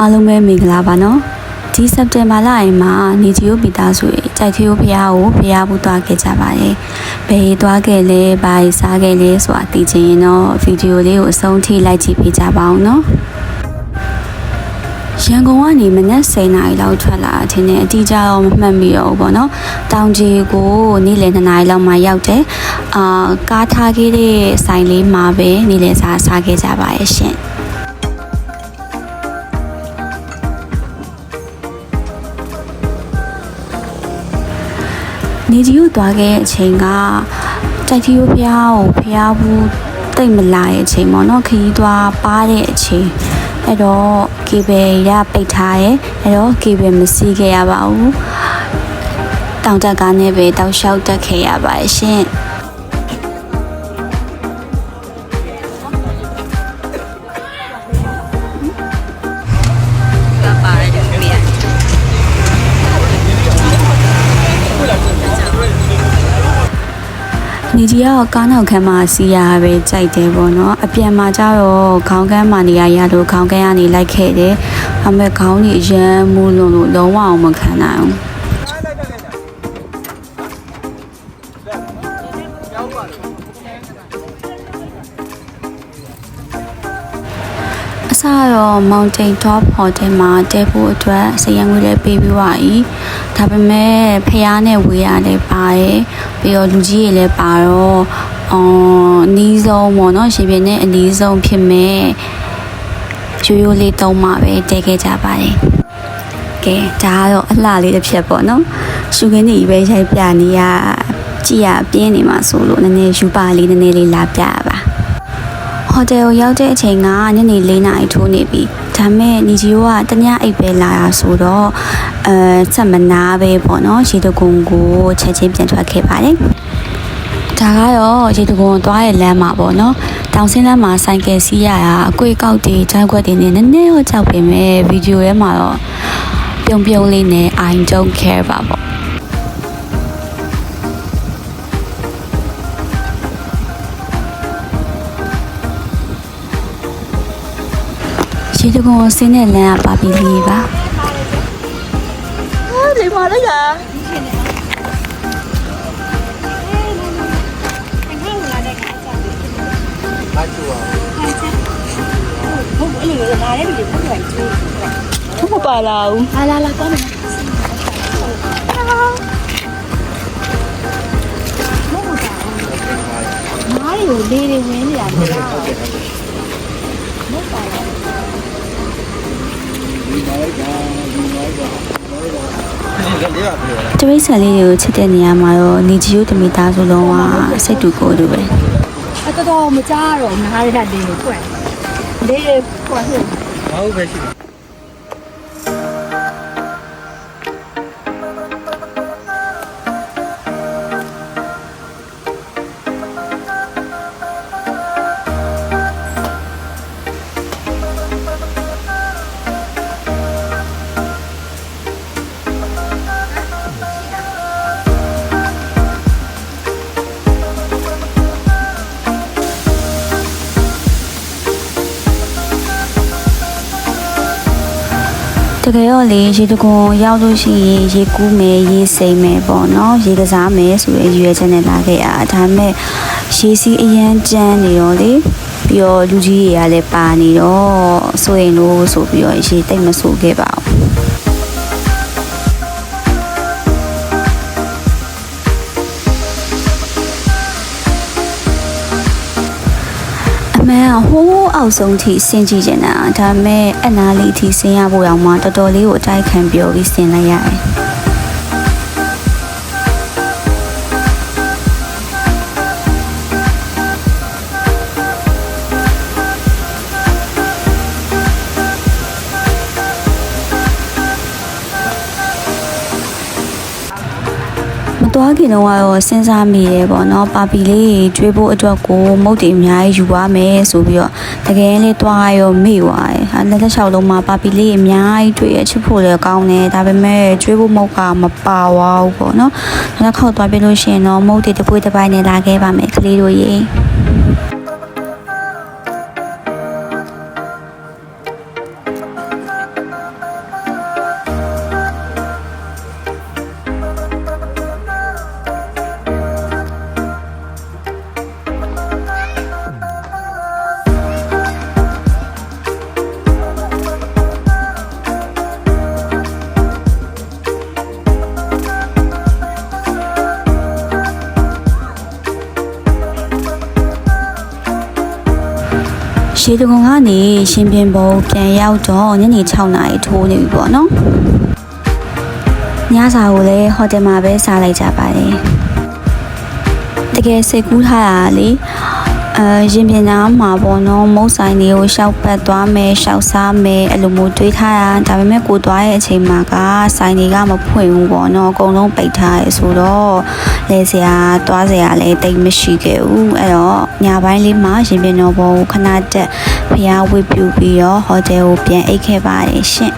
အားလုံးပဲမင်္ဂလာပါနော်ဒီစက်တင်ဘာလအိမ်မှာနေဂျီယိုပီသားစုရဲ့ကြိုက်သေးကိုဖះကိုဖះဘူးသွားခဲ့ကြပါတယ်ဘယ်သွားခဲ့လဲဘာစားခဲ့လဲဆိုတာသိချင်ရင်တော့ဗီဒီယိုလေးကိုအဆုံးထိလိုက်ကြည့်ပေးကြပါအောင်နော်ရန်ကုန်ကနေမနက်10:00နာရီလောက်ထွက်လာအထင်နဲ့အတိအကျတော့မမှတ်မိတော့ဘူးပေါ့နော်။တောင်ကြီးကိုနေ့လယ်2နာရီလောက်မှရောက်တယ်။အာကားထားခဲ့တဲ့ဆိုင်လေးမှာပဲနေ့လယ်စားစားခဲ့ကြပါရဲ့ရှင်။ နေကြီးကိုသွားခဲ့တဲ့အချိန်ကတိုက်တီကိုဖျားကိုဖျားဘူးတိတ်မလာရဲ့အချိန်ပေါ့နော်ခရီးသွားပါတဲ့အချိန်အဲ့တော့ကေဘယ်ရပိတ်ထားရဲ့အဲ့တော့ကေဘယ်မစီးခဲ့ရပါဘူးတောင်တက်ကားနဲ့ပဲတောက်လျှောက်တက်ခဲ့ရပါရှင် နေကြီးကကားနောက်ခန်းမှာစီးရပဲကြိုက်တယ်ပေါ့နော်အပြန်မှာကျတော့ခေါင်းကန်းမှာနေရရလို့ခေါင်းကန်းကနေလိုက်ခဲ့တယ်အမေခေါင်းကြီးအရန်မူးလုံးလို့လုံးဝအောင်မခံနိုင်ဘူးအစတော့ Mountain Top Hotel မှာတဲဖို့အတွက်စရံငွေလည်းပေးပြီးပါ၏ ဒါပေမဲ့ဖះနဲ့ဝေးရလည်းပါရဲ့ပြီးတော့လူကြီးတွေလည်းပါတော့အော်အနီးဆုံးပေါ့နော်ရှင်ပြင်းနဲ့အနီးဆုံးဖြစ်မဲ့ရိုးရိုးလေးသုံးမှပဲတဲခဲ့ကြပါတယ်ကဲဒါကတော့အလှလေးတစ်ဖြစ်ပေါ့နော်ရှုခင်းနေပဲရိုက်ပြနေရကြည့်ရပြင်းနေမှာဆိုလို့နည်းနည်းယူပါလေးနည်းနည်းလေးလာပြရပါဟိုတယ်ကိုရောက်တဲ့အချိန်ကညနေ၄နာရီထိုးနေပြီဒါမဲ့ညီကြီးကတ냐အိပ်ပဲလာတာဆိုတော့ အဲဆက်မနာပဲပေါ့နော်ရေတကုံကိုချက်ချင်းပြန်ထွက်ခဲ့ပါတယ်ဒါကတော့ရေတကုံသွားရဲ့လမ်းမှာပေါ့နော်တောင်စင်းလမ်းမှာဆိုင်ကယ်စီးရတာအကွေကောက်တွေဂျိုင်းခွက်တွေနဲ့နည်းနည်းတော့ကြောက်ပေမဲ့ဗီဒီယိုထဲမှာတော့ပြုံပြုံလေးနဲ့ I don't care ပါပေါ့ရေတကုံကိုဆင်းတဲ့လမ်းကပါပီလေးပါ มาแล้วเหรอဟုတ်အဲ့လိုလာတယ်ပြီဘယ်လိုလဲသူမပါလာဘူးအာလာလာကောင်းတယ်မားရီကိုလေးတွေဝင်နေတာမဟုတ်ဘူး တပိတ်ဆန်လေးတွေကိုချစ်တဲ့နေရာမှာတော့နေဂျီယိုတမီသားဆိုလုံးဝစိတ်တူကိုယ်တူပဲအတော်တော်မကြားတော့နားရတဲ့လေးကိုဖွင့်လေးတွေဖွင့်ဟုတ်ဟုတ်ပဲရှိတယ် ကယ်တော့လေရေတကုံရောက်လို့ရှိရင်ရေကူးမယ်ရေစိမ်မယ်ပေါ့နော်ရေကစားမယ်ဆိုရည်ရွယ်ချက်နဲ့လာခဲ့ရဒါပေမဲ့ရေစီးအရန်ကြမ်းနေတော့လေပြီးတော့လူကြီးတွေကလည်းပါနေတော့ဆိုရင်လို့ဆိုပြီးတော့ရေတိတ်မဆိုးခဲ့ပါဘူး ဟိုးအောက်ဆုံးထိဆင်းကြည့်နေတာဒါပေမဲ့အနာလေးထိဆင်းရဖို့တောင်မှတော်တော်လေးကိုအတိုက်ခံပြောပြီးဆင်းလိုက်ရတယ် ခင်တော့ကတော့စဉ်းစားမိတယ်ပေါ့နော်ပါပီလေးကျွေးဖို့အတွက်ကိုမုတ်တွေအများကြီးယူသွားမယ်ဆိုပြီးတော့တကယ်လေးတွားရောမေ့သွားတယ်ဟာလက်သက်လျှောက်လုံးမှာပါပီလေးအများကြီးတွေ့ရချစ်ဖို့လည်းကောင်းတယ်ဒါပေမဲ့ကျွေးဖို့မုတ်ကမပါသွားဘူးပေါ့နော်နောက်တစ်ခေါက်သွားပြလို့ရှိရင်တော့မုတ်တွေတစ်ပွေးတစ်ပိုင်းနဲ့လာခဲ့ပါမယ်ကလေးတို့ရေ ရေတကုံကနေရှင်ပင်ဘုံပြန်ရောက်တော့ညနေ6နာရီထိုးနေပြီပေါ့နော်ညစာကိုလည်းဟိုတယ်မှာပဲစားလိုက်ကြပါတယ်တကယ်စိတ်ကူးထားတာလေ အဲရင်ပြင်သားမှာပေါ့နော်မုတ်ဆိုင်လေးကိုရှောက်ပတ်သွားမယ်ရှောက်စားမယ်အဲ့လိုမျိုးတွေးထားတာဒါပေမဲ့ကိုသွားရဲ့အချိန်မှာကဆိုင်တွေကမဖွင့်ဘူးပေါ့နော်အကုန်လုံးပိတ်ထားရဲဆိုတော့လဲစရာသွားစရာလည်းတိတ်မရှိခဲ့ဘူးအဲ့တော့ညပိုင်းလေးမှာရင်ပြင်တော်ဘောကိုခဏတက်ဖျားဝတ်ပြူပြီးတော့ဟိုတယ်ကိုပြန်အိတ်ခဲ့ပါတယ်ရှင်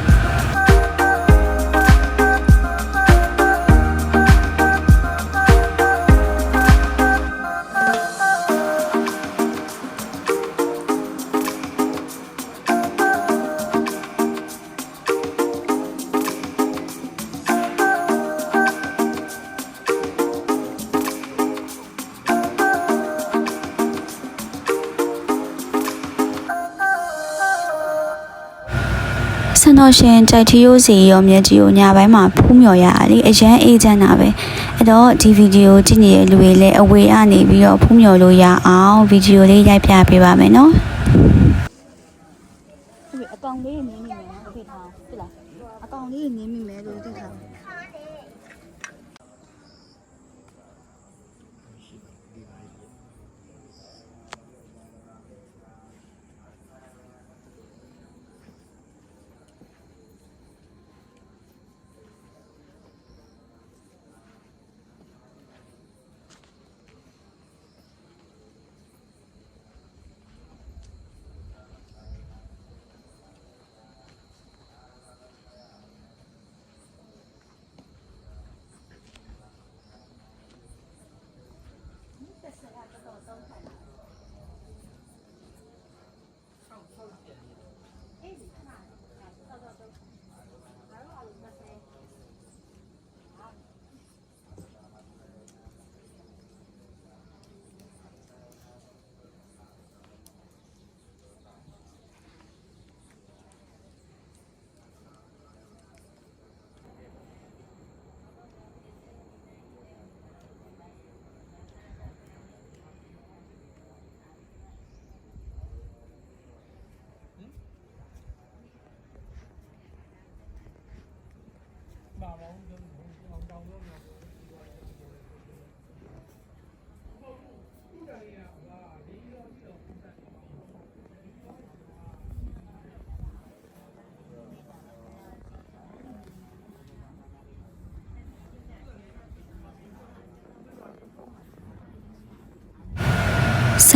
ဆန်တော်ရှင်ကြိုက်ထီယိုးစီရောမြက်ကြီးကိုညပိုင်းမှာဖူးမြော်ရတာလေအရန်အေးချမ်းတာပဲအဲ့တော့ဒီဗီဒီယိုကြည့်နေတဲ့လူတွေလည်းအဝေးအနေပြီးတော့ဖူးမြော်လို့ရအောင်ဗီဒီယိုလေးရိုက်ပြပေးပါမယ်နော်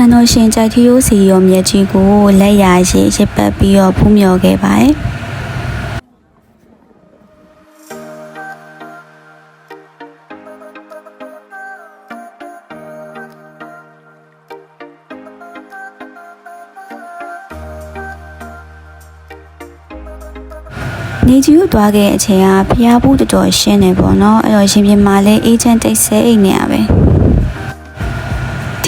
န်တော်ရှင်ကြိုက်ထီယိုးစီရောမြက်ကြီးကိုလက်ရရရစ်ပတ်ပြီးတော့ဖူးမြော်ခဲ့ပါတယ်နေကြီးကိုတွားခဲ့တဲ့အချိန်ကဖျားဘူးတော်တော်ရှင်းနေပေါ့နော်အဲ့တော့ရှင်ပြင်မှာလည်းအေဂျင့်တိတ်ဆဲအိတ်နေရပဲ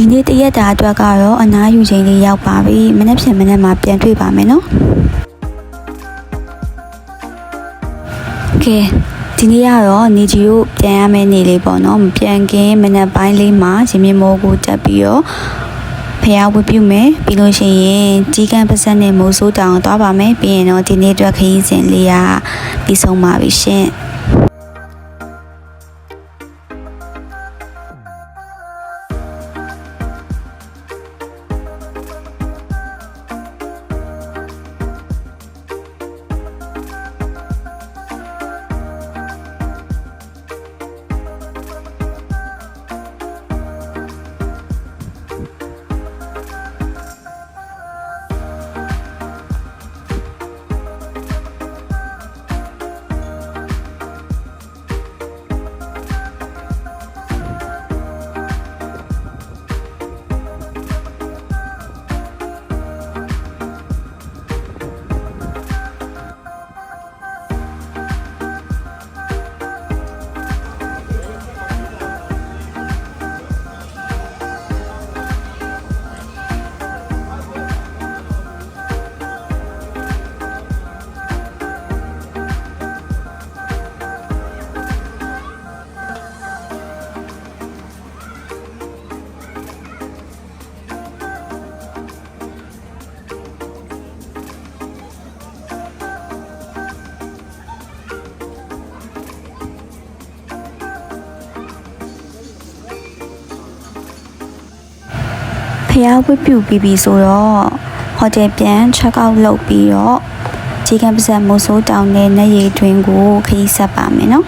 ဒီနေ့တရက်တာအတွက်ကတော့အနားယူချိန်လေးရောက်ပါပြီမနေ့ဖြန်မနေ့မှာပြန်တွေ့ပါမယ်နော်ကဲဒီနေ့ကတော့နေကြီးကိုပြန်ရမယ့်နေ့လေးပေါ့နော်မပြန်ခင်မနေ့ပိုင်းလေးမှာရင်မြမိုးကိုတက်ပြီးတော့ဖះဝတ်ပြုမယ်ပြီးလို့ရှိရင်ကြီးကန်းပါဇက်နဲ့မိုးစိုးတောင်သွားပါမယ်ပြီးရင်တော့ဒီနေ့အတွက်ခရီးစဉ်လေးကပြီးဆုံးပါပြီရှင် ဖျားဝတ်ပြူပြီးပြီဆိုတော့ဟိုတယ်ပြန် check out လုပ်ပြီးတော့ခြေကပ်ပါဇက်မိုးဆိုးတောင်နဲ့နေရီတွင်ကိုခရီးဆက်ပါမယ်နော်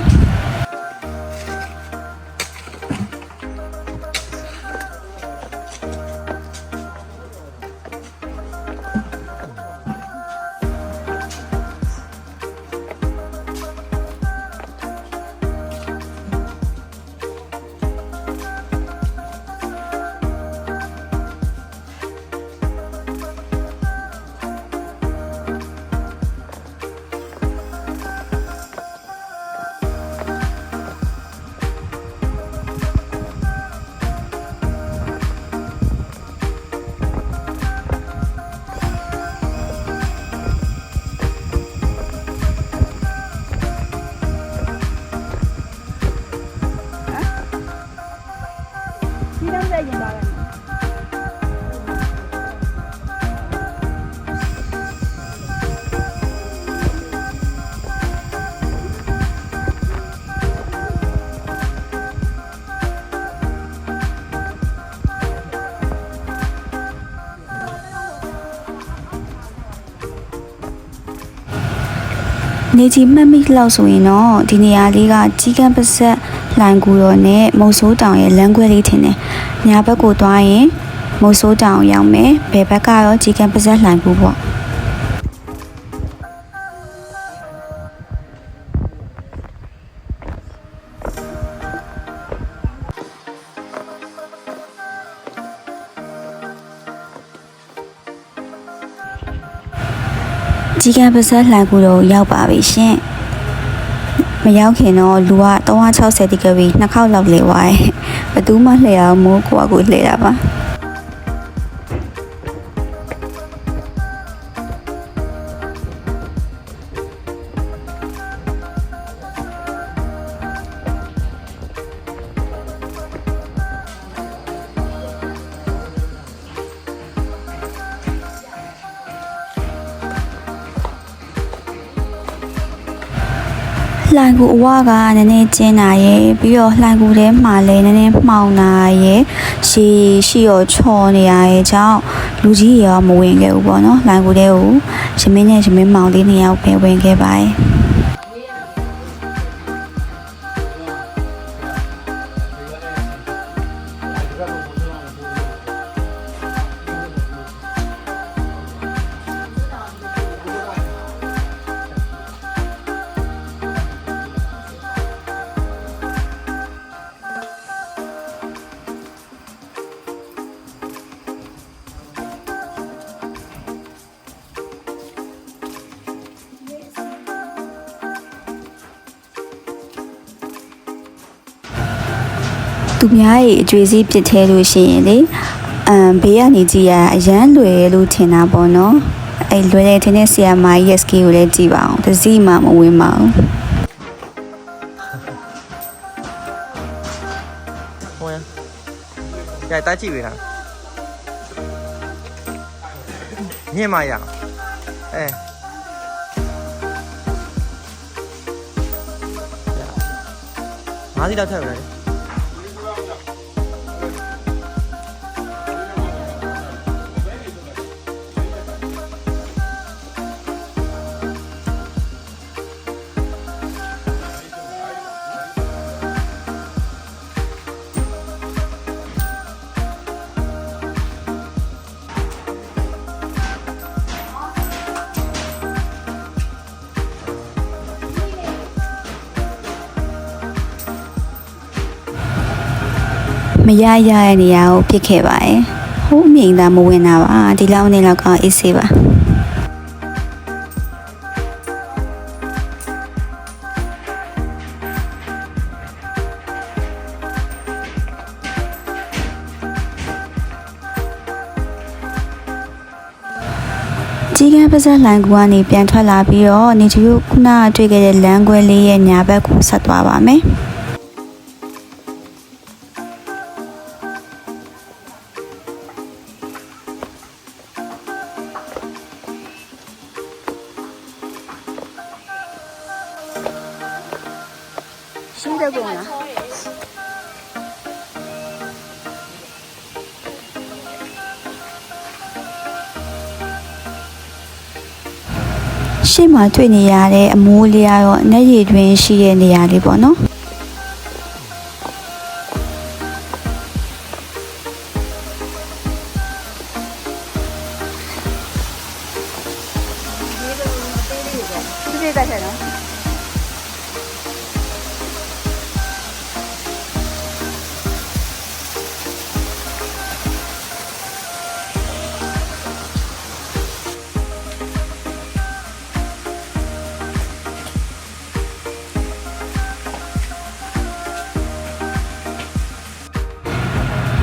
နေကြီးမှတ်မိလောက်ဆိုရင်တော့ဒီနေရာလေးကကြီးကန်းပါဆက်လိုင်ကူတော်နဲ့မုတ်ဆိုးတောင်ရဲ့လမ်းခွဲလေးထင်တယ်။ညာဘက်ကိုသွားရင်မုတ်ဆိုးတောင်ရောက်မယ်။ဘယ်ဘက်ကတော့ကြီးကန်းပါဆက်လိုင်ကူပေါ့။ ကြီးကန်းပါဆက်လှန်ကူတော့ရောက်ပါပြီရှင်မရောက်ခင်တော့လူက360ဒီဂရီနှစ်ခေါက်လောက်လေသွားတယ်ဘယ်သူမှလှည့်အောင်မိုးကိုကကိုလှည့်တာပါ လှန်ကူအဝကနည်းနည်းကျင်းတာရယ်ပြီးတော့လှန်ကူထဲမှာလည်းနည်းနည်းမှောင်တာရယ်ရှည်ရှိရောချော်နေရရဲ့ကြောင့်လူကြီးရောမဝင်ခဲ့ဘူးပေါ့နော်လှန်ကူထဲကိုရမင်းနဲ့ရမင်းမောင်လေးနှစ်ယောက်ပဲဝင်ခဲ့ပါတယ် သူများရဲ့အကျွေးစည်းပစ်သေးလို့ရှိရင်လေအမ်ဘေးကနေကြည့်ရအရန်လွယ်လို့ထင်တာပေါ့နော်အဲ့လွယ်တဲ့ထင်တဲ့ဆီယာမာရဲ့ skill ကိုလည်းကြည့်ပါအောင်တစ်စီမှမဝင်ပါဘူးဟိုရကြိုက်တာကြည့်ပြီလားမြင့်မရအောင်အဲငါးစီတော့ထည့်ပြီလေ မရရရဲ့နေရာကိုပြစ်ခဲ့ပါရဲ့ဟိုးမြင်တာမဝင်တာပါဒီလောက်နေလောက်ကအေးဆေးပါကြီးကန်းပါဇက်လိုင်ကူကနေပြန်ထွက်လာပြီးတော့နေချူခုနကတွေ့ခဲ့တဲ့လမ်းခွဲလေးရဲ့ညာဘက်ကိုဆက်သွားပါမယ်။ 힘들구 나. ။ရှေ့မှာတွေ့နေရတဲ့အမိုးလေးရောအနက်ရည်တွင်ရှိတဲ့နေရာလေးပေါ့နော်။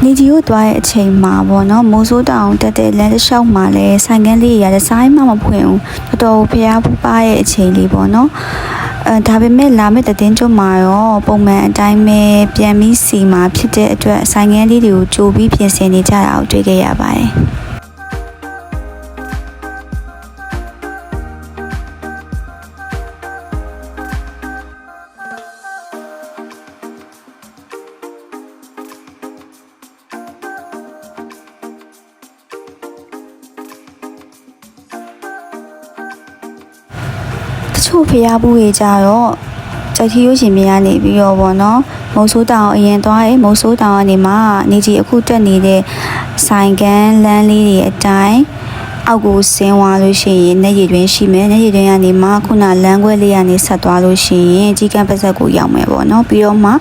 နေကြီးကိုသွားတဲ့အချိန်မှာပေါ့နော်မိုးစိုးတောင်တက်တဲ့လမ်းတစ်လျှောက်မှာလဲဆိုင်ကန်းလေးရတဲ့ဆိုင်မှမဖွင့်ဘူးတော်တော်ဖျားဖူးပါရဲ့အချိန်လေးပေါ့နော်အဲဒါပေမဲ့လာမယ့်တဲ့င်းကျွတ်မှာရောပုံမှန်အတိုင်းပဲပြန်ပြီးစီမှာဖြစ်တဲ့အတွက်ဆိုင်ကန်းလေးတွေကိုကြိုပြီးပြင်ဆင်နေကြတာကိုတွေ့ခဲ့ရပါတယ် ချို့ဖျားဘူးတွေကြတော့ကြိုက်ထီရိုးရှင်မြကနေပြီးတော့ဗောနော်မုံဆိုးတောင်အရင်သွားရင်မုံဆိုးတောင်ကနေမှနေကြီးအခုတက်နေတဲ့ဆိုင်ကန်းလမ်းလေးတွေအတိုင်းအောက်ကိုဆင်းသွားလို့ရှိရင်နေရည်တွင်ရှိမယ်နေရည်တွင်ကနေမှခုနလမ်းခွဲလေးကနေဆက်သွားလို့ရှိရင်ကြီးကန်းပါဇက်ကိုရောက်မယ်ပေါ့နော်ပြီးတော့မှ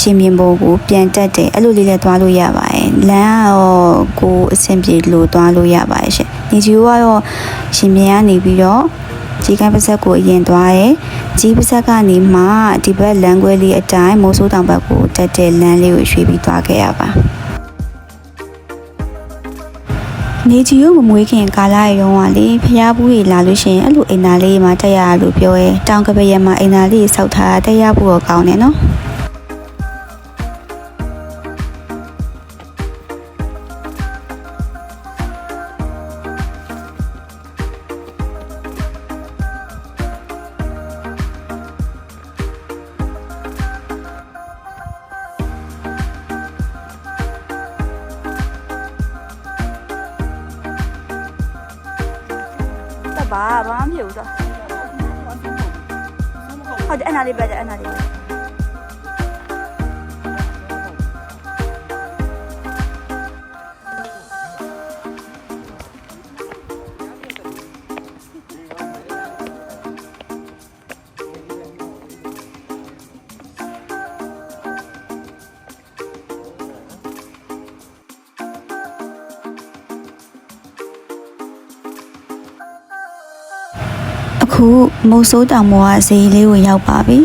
ရှင်မြင်ဘိုးကိုပြန်တက်တယ်အဲ့လိုလေးလည်းသွားလို့ရပါတယ်လမ်းကတော့ကိုယ်အဆင်ပြေလို့သွားလို့ရပါတယ်ရှင်နေကြီးကတော့ရှင်မြင်ကနေပြီးတော့ ကြီးကန်းပါဇက်ကိုအရင်သွားရဲကြီးပါဇက်ကနေမှဒီဘက်လမ်းခွဲလေးအတိုင်းမိုးဆိုးတောင်ဘက်ကိုတက်တဲ့လမ်းလေးကိုရွှေ့ပြီးသွားခဲ့ရပါနေကြီးကိုမမွေးခင်ကာလရေတုန်းကလေဖျားဘူးတွေလာလို့ရှိရင်အဲ့လိုအိမ်သားလေးမှာတက်ရလို့ပြောရဲတောင်ကပရက်မှာအိမ်သားလေးစောက်ထားတက်ရဖို့တော့ကောင်းတယ်နော် ခုမိုးဆိုးတောင်ပေါ်ကဈေးလေးကိုရောက်ပါပြီ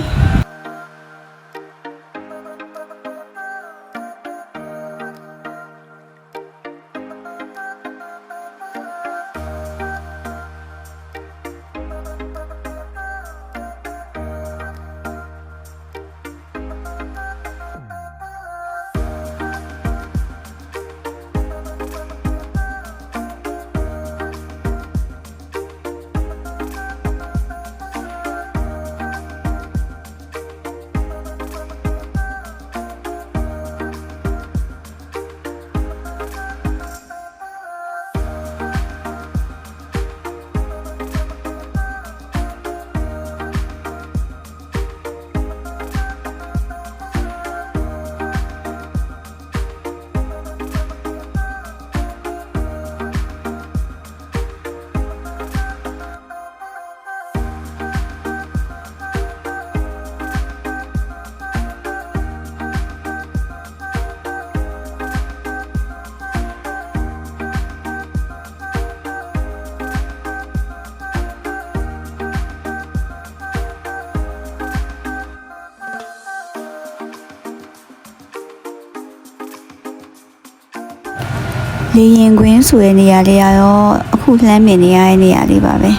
လေရင်ကွင်းဆိုတဲ့နေရာလေးကတော့အခုလှမ်းမြင်နေရတဲ့နေရာလေးပါပဲ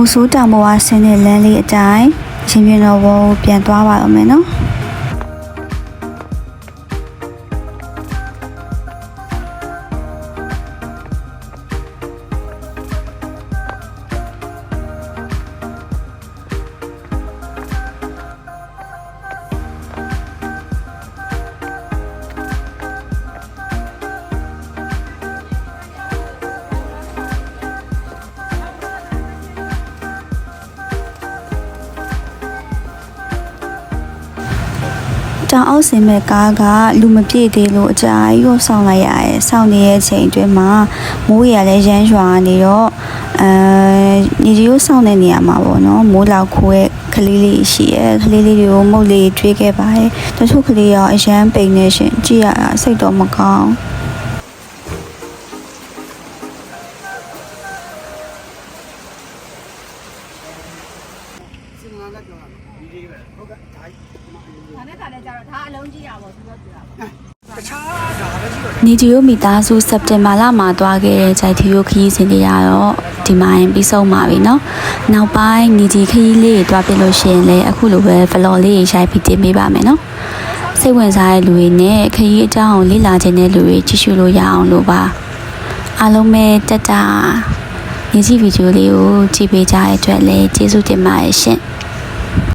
ငုံဆိုးတောင်ပေါ်ကဆင်းတဲ့လမ်းလေးအတိုင်းရှင်ပြင်းတော်ဘောပြန်သွားပါတော့မယ်နော် က်ဆင်မဲ့ကားကလူမပြည့်သေးလို့အကြာကြီးကိုစောင့်လိုက်ရတယ်။စောင့်နေတဲ့အချိန်အတွင်းမှာမိုးရလည်းရမ်းရွာနေတော့အဲညီကြီးကိုစောင့်တဲ့နေရာမှာပေါ့နော်။မိုးလောက်ခိုးရဲ့ကလေးလေးရှိရဲ့ကလေးလေးတွေကိုမုတ်လေးထွေးခဲ့ပါတယ်။တချို့ကလေးရောအရန်ပိန်နေရှင်ကြည့်ရတာစိတ်တော့မကောင်း။ နေဒီယိုမီသားစုစက်တင်ဘာလမှာတွားခဲ့တဲ့ဂျိုက်တီယိုခရီးစဉ်တွေကတော့ဒီမှာရင်ပြီးဆုံးပါပြီเนาะနောက်ပိုင်းနေဒီခရီးလေးတွေတွားပြလို့ရှိရင်လည်းအခုလိုပဲ vlog လေးတွေရိုက်ပြီးတင်ပေးပါမယ်เนาะစိတ်ဝင်စားတဲ့လူတွေနဲ့ခရီးအကြောင်းကိုလေ့လာခြင်းတဲ့လူတွေကြည့်ရှုလို့ရအောင်လို့ပါအားလုံးပဲတက်တာနေစီဗီဒီယိုလေးကိုကြည့်ပေးကြတဲ့အတွက်လည်းကျေးဇူးတင်ပါတယ်ရှင်